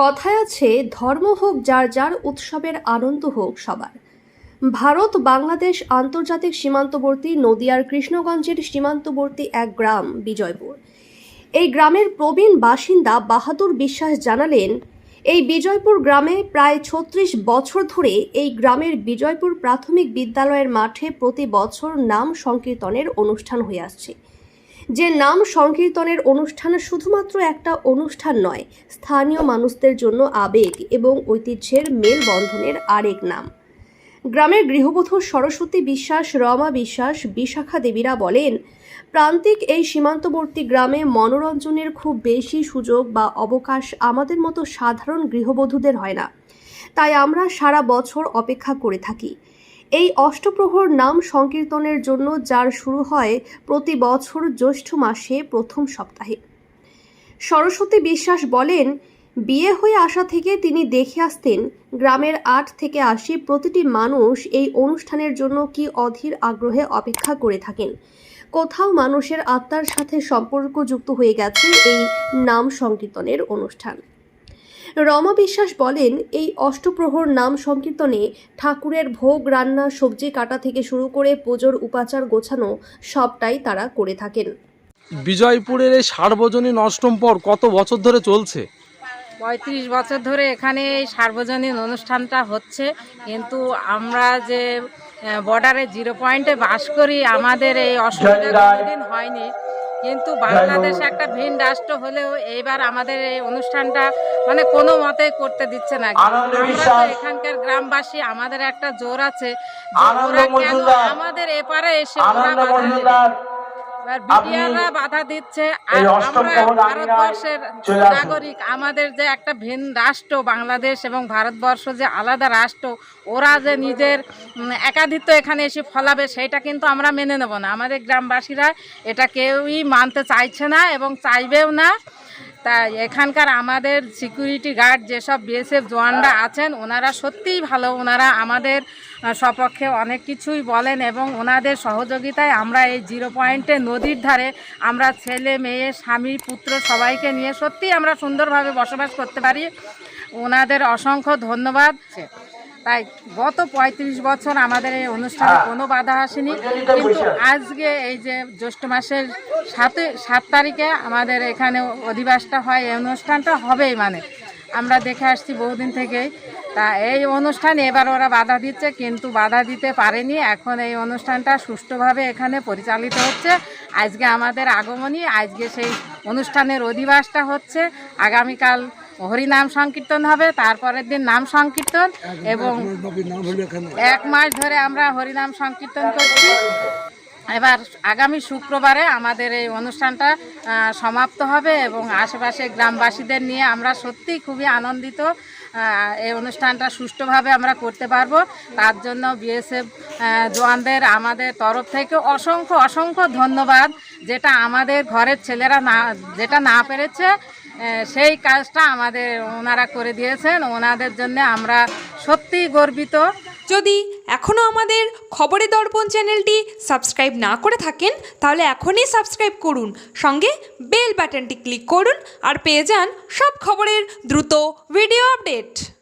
কথায় আছে, ধর্ম হোক যার যার, উৎসবের আনন্দ হোক সবার। ভারত, বাংলাদেশ, আন্তর্জাতিক সীমান্তবর্তী, নদিয়ার কৃষ্ণগঞ্জের সীমান্তবর্তী এক গ্রাম, বিজয়পুর। এই গ্রামের প্রবীণ বাসিন্দা বাহাদুর বিশ্বাস জানালেন, এই বিজয়পুর গ্রামে প্রায় ছত্রিশ বছর ধরে এই গ্রামের বিজয়পুর প্রাথমিক বিদ্যালয়ের মাঠে প্রতি বছর নাম সংকীর্তনের অনুষ্ঠান হয়ে আসছে। যে নাম সংকীর্তনের অনুষ্ঠান শুধুমাত্র একটা অনুষ্ঠান নয়, স্থানীয় মানুষদের জন্য আবেগ এবং ঐতিহ্যের মেলবন্ধনের আরেক নাম। গ্রামের গৃহবধূ সরস্বতী বিশ্বাস, রমা বিশ্বাস, বিশাখা দেবীরা বলেন, প্রান্তিক এই সীমান্তবর্তী গ্রামে মনোরঞ্জনের খুব বেশি সুযোগ বা অবকাশ আমাদের মতো সাধারণ গৃহবধূদের হয় না। তাই আমরা সারা বছর অপেক্ষা করে থাকি। এই অষ্টপ্রহর নাম সংকীর্তনের জন্য যার শুরু হয় প্রতি বছর জ্যৈষ্ঠ মাসে প্রথম সপ্তাহে। সরস্বতী বিশ্বাস বলেন, বিয়ে হয়ে আসা থেকে তিনি দেখে আসতেন, গ্রামের আট থেকে আশি প্রতিটি মানুষ এই অনুষ্ঠানের জন্য কি অধীর আগ্রহে অপেক্ষা করে থাকেন। কোথাও মানুষের আত্মার সাথে সম্পর্কযুক্ত হয়ে গেছে এই নাম সংকীর্তনের অনুষ্ঠান। রমা বিশ্বাস বলেন এই অষ্টপ্রহর নাম সংকীর্তনে ঠাকুরের ভোগ রান্না সবজি কাটা থেকে শুরু করে পুজোর উপাচার গোছানো সবটাই তারা করে থাকেন। বিজয়পুরের এই সার্বজনীন অষ্টম পর কত বছর ধরে চলছে? পঁয়ত্রিশ বছর ধরে এখানে এই সার্বজনীন অনুষ্ঠানটা হচ্ছে কিন্তু আমরা যে বর্ডারে জিরো পয়েন্টে বাস করি আমাদের এই অসুবিধা কোনোদিন হয়নি। কিন্তু বাংলাদেশ একটা ভিন রাষ্ট্র হলেও এইবার আমাদের এই অনুষ্ঠানটা মানে কোনো মতে করতে দিচ্ছে না। এখানকার গ্রামবাসী আমাদের একটা জোর আছে। যে ওরা কেন আমাদের এপারে এসে ওরা বিডিআররা বাধা দিচ্ছে। আর আমরা ভারতবর্ষের নাগরিক আমাদের যে একটা ভিন রাষ্ট্র বাংলাদেশ এবং ভারতবর্ষ যে আলাদা রাষ্ট্র ওরা যে নিজের একাধিত্ব এখানে এসে ফলাবে সেটা কিন্তু আমরা মেনে নেব না। আমাদের গ্রামবাসীরা এটা কেউই মানতে চাইছে না এবং চাইবেও না। তা এখানকার আমাদের সিকিউরিটি গার্ড যেসব বিএসএফ জওয়ানরা আছেন, ওনারা সত্যিই ভালো। ওনারা আমাদের সপক্ষে অনেক কিছুই বলেন এবং ওনাদের সহযোগিতায় আমরা এই জিরো পয়েন্টে নদীর ধারে আমরা ছেলে, মেয়ে, স্বামী, পুত্র সবাইকে নিয়ে সত্যিই আমরা সুন্দরভাবে বসবাস করতে পারি। ওনাদের অসংখ্য ধন্যবাদ। তাই গত পঁয়ত্রিশ বছর আমাদের এই অনুষ্ঠানে কোনো বাধা আসেনি। কিন্তু আজকে এই যে জ্যৈষ্ঠ মাসের সাতে সাত তারিখে আমাদের এখানে অধিবাসটা হয় এই অনুষ্ঠানটা হবেই মানে। আমরা দেখে আসছি বহুদিন থেকেই। তা এই অনুষ্ঠান এবার ওরা বাধা দিচ্ছে কিন্তু বাধা দিতে পারেনি। এখন এই অনুষ্ঠানটা সুষ্ঠুভাবে এখানে পরিচালিত হচ্ছে। আজকে আমাদের আগমনী আজকে সেই অনুষ্ঠানের অধিবাসটা হচ্ছে। আগামীকাল হরিনাম সংকীর্তন হবে তারপরের দিন নাম সংকীর্তন এবং এক মাস ধরে আমরা হরিনাম সংকীর্তন করছি। এবার আগামী শুক্রবারে আমাদের এই অনুষ্ঠানটা সমাপ্ত হবে এবং আশেপাশে গ্রামবাসীদের নিয়ে আমরা সত্যিই খুবই আনন্দিত এই অনুষ্ঠানটা সুষ্ঠুভাবে আমরা করতে পারব। তার জন্য বিএসএফ জওয়ানদের আমাদের তরফ থেকে অসংখ্য অসংখ্য ধন্যবাদ। যেটা আমাদের ঘরের ছেলেরা না যেটা না পেরেছে সেই কাজটা আমাদের ওনারা করে দিয়েছেন। ওনাদের জন্য আমরা সত্যিই গর্বিত। যদি এখনও আমাদের খবরে দর্পণ চ্যানেলটি সাবস্ক্রাইব না করে থাকেন, তাহলে এখনই সাবস্ক্রাইব করুন। সঙ্গে বেল বাটনটি ক্লিক করুন আর পেয়ে যান সব খবরের দ্রুত ভিডিও আপডেট।